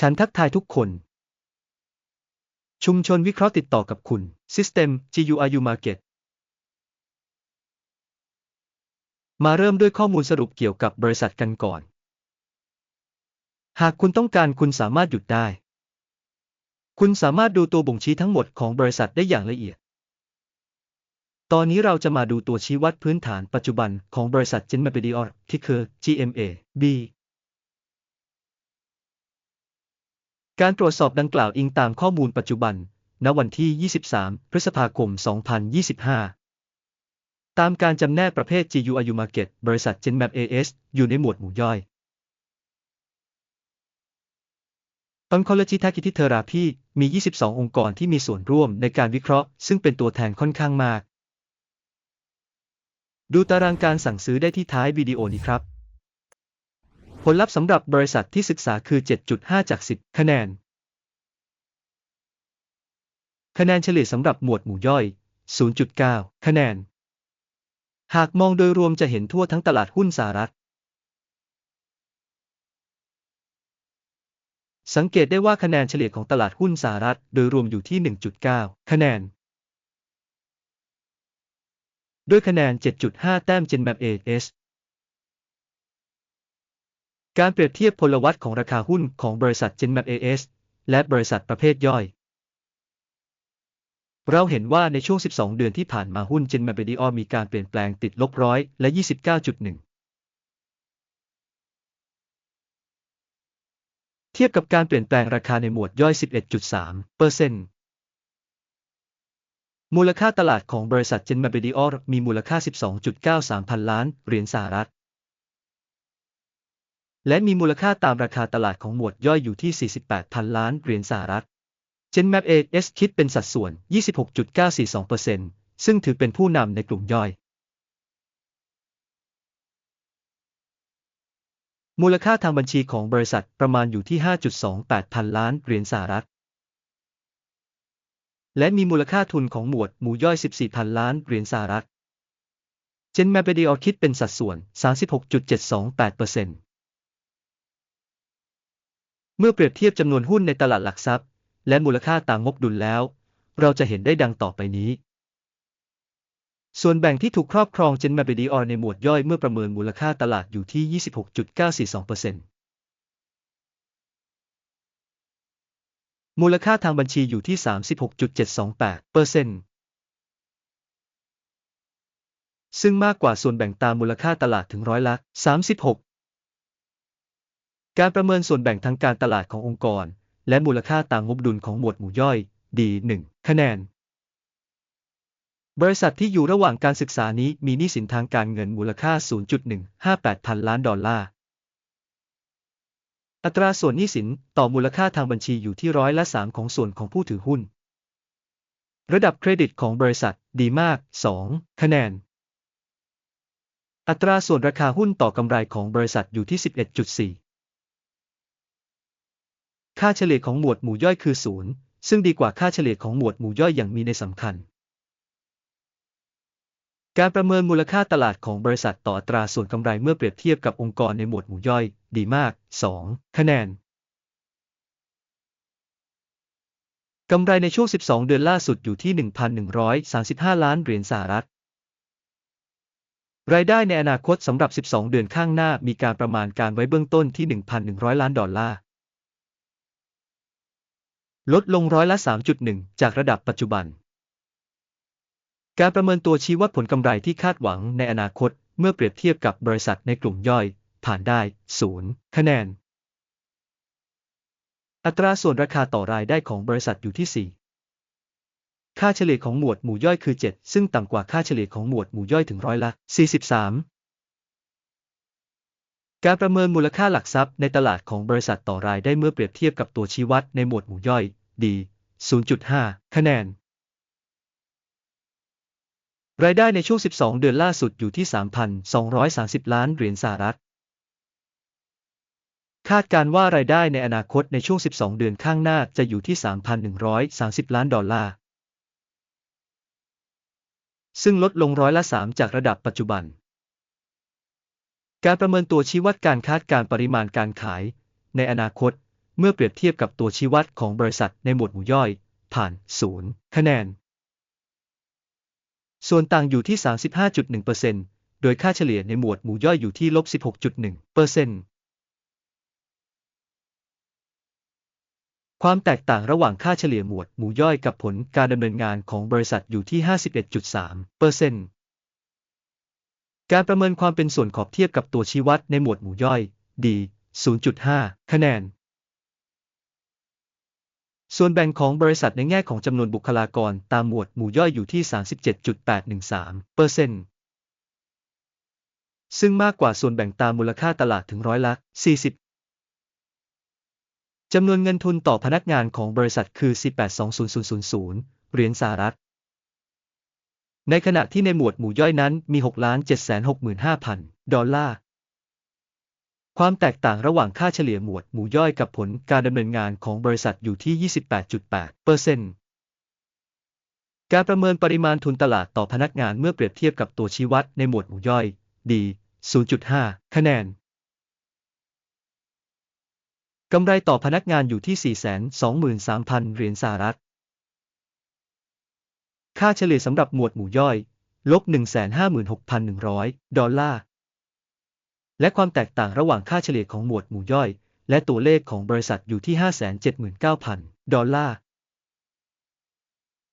ฉันทักทายทุกคน ชุมชนวิเคราะห์ติดต่อกับคุณ System GURU Market มาเริ่มด้วยข้อมูลสรุปเกี่ยวกับบริษัทกันก่อน หากคุณต้องการคุณสามารถหยุดได้ คุณสามารถดูตัวบ่งชี้ทั้งหมดของบริษัทได้อย่างละเอียด ตอนนี้เราจะมาดูตัวชี้วัดพื้นฐานปัจจุบันของบริษัท g e n m a p e d i o r ที่คือ GMA B การตรวจสอบดังกล่าวอิงตามข้อมูลปัจจุบัน ณ วันที่ 23 พฤษภาคม 2025 ตามการจำแนกประเภท GURU Market บริษัท GenMap AS อยู่ในหมวดหมู่ย่อย Oncology Targeted Therapy มี 22 องค์กรที่มีส่วนร่วมในการวิเคราะห์ ซึ่งเป็นตัวแทนค่อนข้างมาก ดูตารางการสั่งซื้อได้ที่ท้ายวิดีโอนี้ครับ ผลลัพธ์สำหรับบริษัทที่ศึกษาคือ 7.5 จาก 10 คะแนน คะแนนเฉลี่ยสำหรับหมวดหมู่ย่อย 0.9 คะแนน หากมองโดยรวมจะเห็นทั่วทั้งตลาดหุ้นสหรัฐ สังเกตได้ว่าคะแนนเฉลี่ยของตลาดหุ้นสหรัฐโดยรวมอยู่ที่ 1.9 คะแนนด้วยคะแนน 7.5 แต้ม GenMap AS การเปรียบเทียบพลวัตของราคาหุ้นของบริษัท GenMap AS และบริษัทประเภทย่อย เราเห็นว่าในช่วง 12 เดือนที่ผ่านมาหุ้น GenMap a d i o มีการเปลี่ยนแปลงติดลบร้อยและ 29.1 เทียบกับการเปลี่ยนแปลงราคาในหมวดย่อย 11.3เปอร์เซ็นต์มูลค่าตลาดของบริษัท GenMap a d i o มีมูลค่า 12.93 พันล้านเหรียญสหรัฐ และมีมูลค่าตามราคาตลาดของหมวดย่อยอยู่ที่ 48พันล้านเหรียญสหรัฐ GenMap AS คิดเป็นสัดส่วน 26.942%ซึ่งถือเป็นผู้นำในกลุ่มย่อย มูลค่าทางบัญชีของบริษัทประมาณอยู่ที่ 5.28 พันล้านเหรียญสหรัฐ และมีมูลค่าทุนของหมวดหมู่ย่อย 14 พันล้านเหรียญสหรัฐ GenMap a d i o คิดเป็นสัดส่วน 36.728% เมื่อเปรียบเทียบจำนวนหุ้นในตลาดหลักทรัพย์ และมูลค่าต่างงบดุลแล้ว เราจะเห็นได้ดังต่อไปนี้ ส่วนแบ่งที่ถูกครอบครอง GenMap a d i o ในหมวดย่อยเมื่อประเมินมูลค่าตลาดอยู่ที่ 26.942%มูลค่าทางบัญชีอยู่ที่ 36.728%ซึ่งมากกว่าส่วนแบ่งตามมูลค่าตลาดถึงร้อยละ 36 การประเมินส่วนแบ่งทางการตลาดขององค์กร และมูลค่าต่างงบดุลของหมวดหมู่ย่อยดี1คะแนน บริษัทที่อยู่ระหว่างการศึกษานี้มีหนี้สินทางการเงินมูลค่า 0.158 พันล้านดอลลาร์ อัตราส่วนหนี้สินต่อมูลค่าทางบัญชีอยู่ที่ร้อยละ3ของส่วนของผู้ถือหุ้น ระดับเครดิตของบริษัทดีมาก 2 คะแนนอัตราส่วนราคาหุ้นต่อกำไรของบริษัทอยู่ที่ 11.4 ค่าเฉลี่ยของหมวดหมู่ย่อยคือศูนย์ซึ่งดีกว่าค่าเฉลี่ยของหมวดหมู่ย่อยอย่างมีในสำคัญ การประเมินมูลค่าตลาดของบริษัทต่ออัตราส่วนกำไรเมื่อเปรียบเทียบกับองค์กรในหมวดหมู่ย่อย ดีมาก 2 คะแนนกำไรในช่วง 12 เดือนล่าสุดอยู่ที่ 1,135 ล้านเหรียญสหรัฐ รายได้ในอนาคตสำหรับ 12 เดือนข้างหน้ามีการประมาณการไว้เบื้องต้นที่ 1,100 ล้านดอลลาร์ ลดลงร้อยละ 3.1 จากระดับปัจจุบัน การประเมินตัวชี้วัดผลกำไรที่คาดหวังในอนาคตเมื่อเปรียบเทียบกับบริษัทในกลุ่มย่อย ผ่านได้ 0 คะแนน อัตราส่วนราคาต่อรายได้ของบริษัทอยู่ที่ 4 ค่าเฉลี่ยของหมวดหมู่ย่อยคือ 7 ซึ่งต่ำกว่าค่าเฉลี่ยของหมวดหมู่ย่อยถึงร้อยละ 43 การประเมินมูลค่าหลักทรัพย์ในตลาดของบริษัทต่อรายได้เมื่อเปรียบเทียบกับตัวชี้วัดในหมวดหมู่ย่อยดี0.5 คะแนน รายได้ในช่วง 12 เดือนล่าสุดอยู่ที่ 3,230 ล้านเหรียญสหรัฐ คาดการว่ารายได้ในอนาคตในช่วง 12 เดือนข้างหน้าจะอยู่ที่ 3,130 ล้านดอลลาร์ ซึ่งลดลงร้อยละ 3 จากระดับปัจจุบัน การประเมินตัวชี้วัดการคาดการปริมาณการขาย ในอนาคต เมื่อเปรียบเทียบกับตัวชี้วัดของบริษัทในหมวดหมู่ย่อย ผ่าน 0 คะแนน ส่วนต่างอยู่ที่ 35.1%โดยค่าเฉลี่ยในหมวดหมู่ย่อยอยู่ที่ลบ 16.1%ความแตกต่างระหว่างค่าเฉลี่ยหมวดหมู่ย่อยกับผลการดำเนินงานของบริษัทอยู่ที่ 51.3% การประเมินความเป็นส่วนขอบเทียบกับตัวชี้วัดในหมวดหมู่ย่อย D 0.5 คะแนน ส่วนแบ่งของบริษัทในแง่ของจำนวนบุคลากรตามหมวดหมู่ย่อยอยู่ที่ 37.813%ซึ่งมากกว่าส่วนแบ่งตามมูลค่าตลาดถึงร้อยละ 40 จำนวนเงินทุนต่อพนักงานของบริษัทคือ 1820,000เหรียญสหรัฐ ในขณะที่ในหมวดหมู่ย่อยนั้นมี 6,765,000 ดอลลาร์ ความแตกต่างระหว่างค่าเฉลี่ยหมวดหมู่ย่อยกับผลการดำเนินงานของบริษัทอยู่ที่ 28.8%การประเมินปริมาณทุนตลาดต่อพนักงานเมื่อเปรียบเทียบกับตัวชี้วัดในหมวดหมู่ย่อย D 0.5 คะแนน กำไรต่อพนักงานอยู่ที่ 423,000 เหรียญสหรัฐ ค่าเฉลี่ยสำหรับหมวดหมู่ย่อยลบ156,100 ดอลลาร์ และความแตกต่างระหว่างค่าเฉลี่ยของหมวดหมู่ย่อย และตัวเลขของบริษัทอยู่ที่ 579,000 ดอลลาร์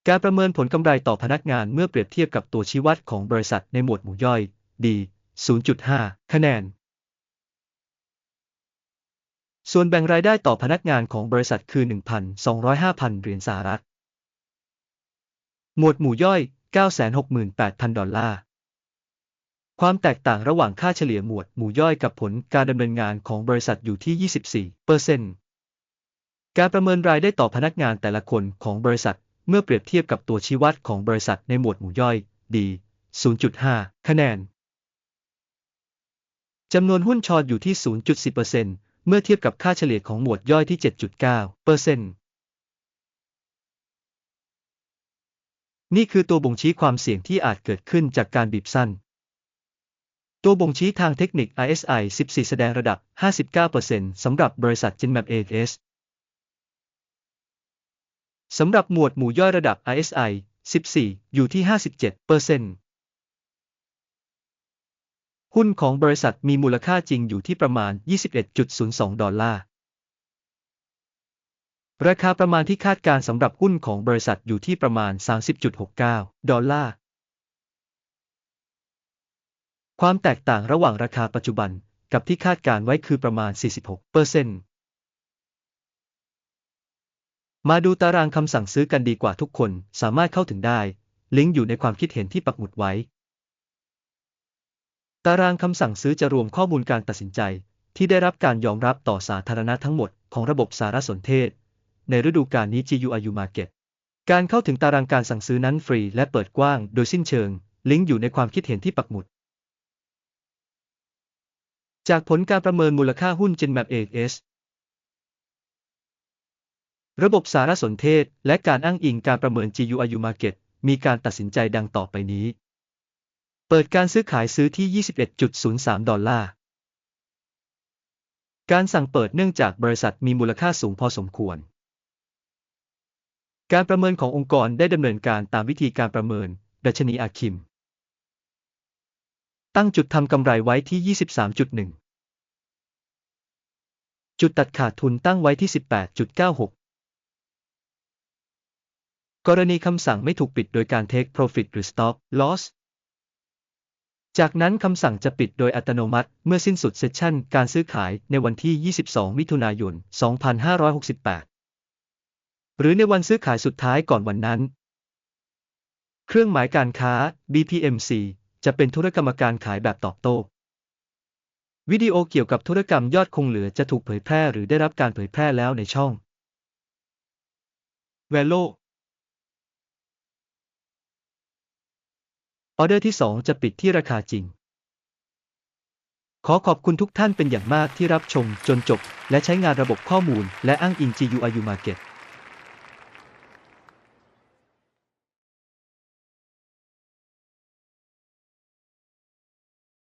การประเมินผลกำไรต่อพนักงานเมื่อเปรียบเทียบกับตัวชี้วัดของบริษัทในหมวดหมู่ย่อย D 0.5 คะแนน ส่วนแบ่งรายได้ต่อพนักงานของบริษัทคือ 1,205,000 เหรียญสหรัฐ หมวดหมู่ย่อย 968,000 ดอลลาร์ ความแตกต่างระหว่างค่าเฉลี่ยหมวดหมู่ย่อยกับผลการดำเนินงานของบริษัทอยู่ที่ 24%การประเมินรายได้ต่อพนักงานแต่ละคนของบริษัท เมื่อเปรียบเทียบกับตัวชี้วัดของบริษัทในหมวดหมู่ย่อย D 0.5 คะแนน จำนวนหุ้นชอนอยู่ที่ 0.10%เมื่อเทียบกับค่าเฉลี่ยของหมวดย่อยที่ 7.9% นี่คือตัวบ่งชี้ความเสี่ยงที่อาจเกิดขึ้นจากการบีบสั้น ตัวบ่งชี้ทางเทคนิค RSI 14 แสดงระดับ 59%สำหรับบริษัท Genmap AS สำหรับหมวดหมู่ย่อยระดับ RSI 14 อยู่ที่ 57%หุ้นของบริษัทมีมูลค่าจริงอยู่ที่ประมาณ 21.02 ดอลลาร์ ราคาประมาณที่คาดการสำหรับหุ้นของบริษัทอยู่ที่ประมาณ 30.69 ดอลลาร์ ความแตกต่างระหว่างราคาปัจจุบันกับที่คาดการไว้คือประมาณ 46%มาดูตารางคำสั่งซื้อกันดีกว่าทุกคนสามารถเข้าถึงได้ ลิงก์อยู่ในความคิดเห็นที่ปักหมุดไว้ ตารางคำสั่งซื้อจะรวมข้อมูลการตัดสินใจ ที่ได้รับการยอมรับต่อสาธารณะทั้งหมดของระบบสารสนเทศ ในฤดูกาลนี้ GUIU Market การเข้าถึงตารางการสั่งซื้อนั้นฟรีและเปิดกว้างโดยสิ้นเชิง ลิงก์อยู่ในความคิดเห็นที่ปักหมุด จากผลการประเมินมูลค่าหุ้น Genmap AS ระบบสารสนเทศ และการอ้างอิงการประเมิน GUIU Market มีการตัดสินใจดังต่อไปนี้ เปิดการซื้อขายซื้อที่ 21.03 ดอลลาร์ การสั่งเปิดเนื่องจากบริษัทมีมูลค่าสูงพอสมควร การประเมินขององค์กรได้ดำเนินการตามวิธีการประเมิน ดัชนีอาคิม ตั้งจุดทำกำไรไว้ที่ 23.1 จุดตัดขาดทุนตั้งไว้ที่ 18.96 กรณีคำสั่งไม่ถูกปิดโดยการ take profit หรือ stop loss จากนั้นคำสั่งจะปิดโดยอัตโนมัติเมื่อสิ้นสุดเซสชั่นการซื้อขายในวันที่ 22 มิถุนายน 2568 หรือในวันซื้อขายสุดท้ายก่อนวันนั้น เครื่องหมายการค้า BPMC จะเป็นธุรกรรมการขายแบบตอบโต้ วิดีโอเกี่ยวกับธุรกรรมยอดคงเหลือจะถูกเผยแพร่หรือได้รับการเผยแพร่แล้วในช่อง Velo ออเดอร์ที่ 2 จะปิดที่ราคาจริง ขอขอบคุณทุกท่านเป็นอย่างมากที่รับชมจนจบ และใช้งานระบบข้อมูลและอ้างอิง GUIU Market